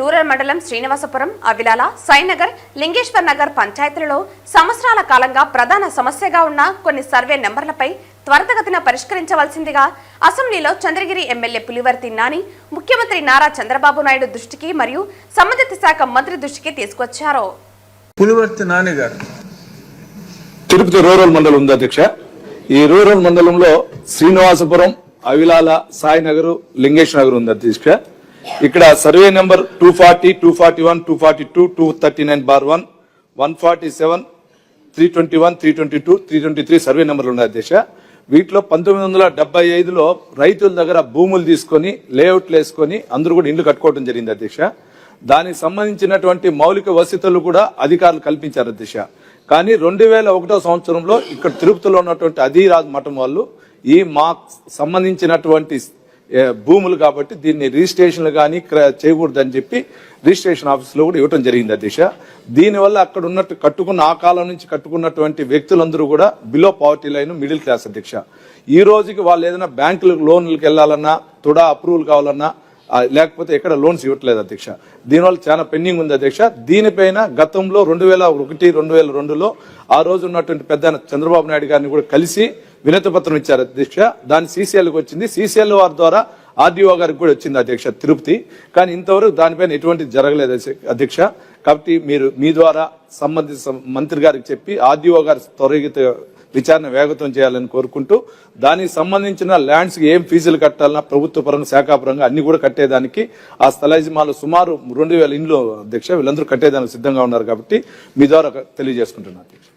Rural మండలం శ్రీనివాసపురం అవిలాల సాయినగర్ లింగేశ్వర్ నగర్ పంచాయతీలలో సంవత్సరాల కాలంగా ప్రధాన సమస్యగా ఉన్న కొన్ని సర్వే నెంబర్లపై త్వరితగతిన పరిష్కరించవలసిందిగా అసెంబ్లీలో చంద్రగిరి ఎమ్మెల్యే పులివర్తి నాని ముఖ్యమంత్రి నారా చంద్రబాబు నాయుడు దృష్టికి మరియు సంబంధిత శాఖ మంత్రి దృష్టికి తీసుకొచ్చారు. పులివర్తి నాని గారు. తిరుపతి రూరల్ మండలం ఉంది అధ్యక్ష. ఈ రూరల్ మండలంలో శ్రీనివాసపురం అవిలాల సాయినగర్ లింగేష్ నగర్ ఉంది అధ్యక్ష. ఇక్కడ survey number two forty two forty one two forty two two thirty nine bar one one forty seven three twenty one three twenty two three twenty three survey నెంబర్లు ఉన్నాయి అధ్యక్ష. వీటిలో పంతొమ్మిది వందల డెబ్బై ఐదులో రైతుల దగ్గర భూములు తీసుకొని లేఅవుట్లు వేసుకొని అందరూ కూడా ఇండ్లు కట్టుకోవడం జరిగింది అధ్యక్ష. దానికి సంబంధించినటువంటి మౌలిక వసతులు కూడా అధికారులు కల్పించారు అధ్యక్ష. కానీ రెండు వేల ఒకటో సంవత్సరంలో ఇక్కడ తిరుపతిలో ఉన్నటువంటి అధిరాజ్ మఠం వాళ్ళు ఈ మా సంబంధించినటువంటి భూములు కాబట్టి దీన్ని రిజిస్ట్రేషన్లు కానీ చేయకూడదని చెప్పి రిజిస్ట్రేషన్ ఆఫీసులో కూడా ఇవ్వడం జరిగింది అధ్యక్ష. దీనివల్ల అక్కడ ఉన్నట్టు కట్టుకున్న ఆ కాలం నుంచి కట్టుకున్నటువంటి వ్యక్తులందరూ కూడా below poverty line middle class అధ్యక్ష. ఈ రోజుకి వాళ్ళు ఏదైనా బ్యాంకులకు లోన్లకు వెళ్ళాలన్నా తుడా అప్రూవల్ కావాలన్నా లేకపోతే ఎక్కడ లోన్స్ ఇవ్వట్లేదు అధ్యక్ష. దీనివల్ల చాలా పెండింగ్ ఉంది అధ్యక్ష. దీనిపైన గతంలో రెండు వేల ఒకటి రెండు వేల రెండులో ఆ రోజు ఉన్నటువంటి పెద్ద చంద్రబాబు నాయుడు గారిని కూడా కలిసి వినతి పత్రం ఇచ్చారు అధ్యక్ష. దాని సీసీఎల్కి వచ్చింది. సీసీఎల్ వారి ద్వారా ఆర్డీఓ గారికి కూడా వచ్చింది అధ్యక్ష తిరుపతి కానీ ఇంతవరకు దానిపైన ఎటువంటి జరగలేదు అధ్యక్ష- కాబట్టి మీరు మీ ద్వారా సంబంధిత సం- మంత్రి గారికి చెప్పి ఆర్డీఓ గారి త్వరగత విచారణ వేగతం చేయాలని కోరుకుంటూ దానికి సంబంధించిన ల్యాండ్స్కి ఏం ఫీజులు కట్టాలన్నా ప్రభుత్వ పరంగా శాఖాపరంగా అన్ని కూడా కట్టేదానికి ఆ స్థలయజమానులు సుమారు రెండు వేల ఇండ్లు అధ్యక్ష వీళ్ళందరూ కట్టేదానికి సిద్ధంగా ఉన్నారు కాబట్టి మీ ద్వారా తెలియజేసుకుంటున్నాను అధ్యక్ష.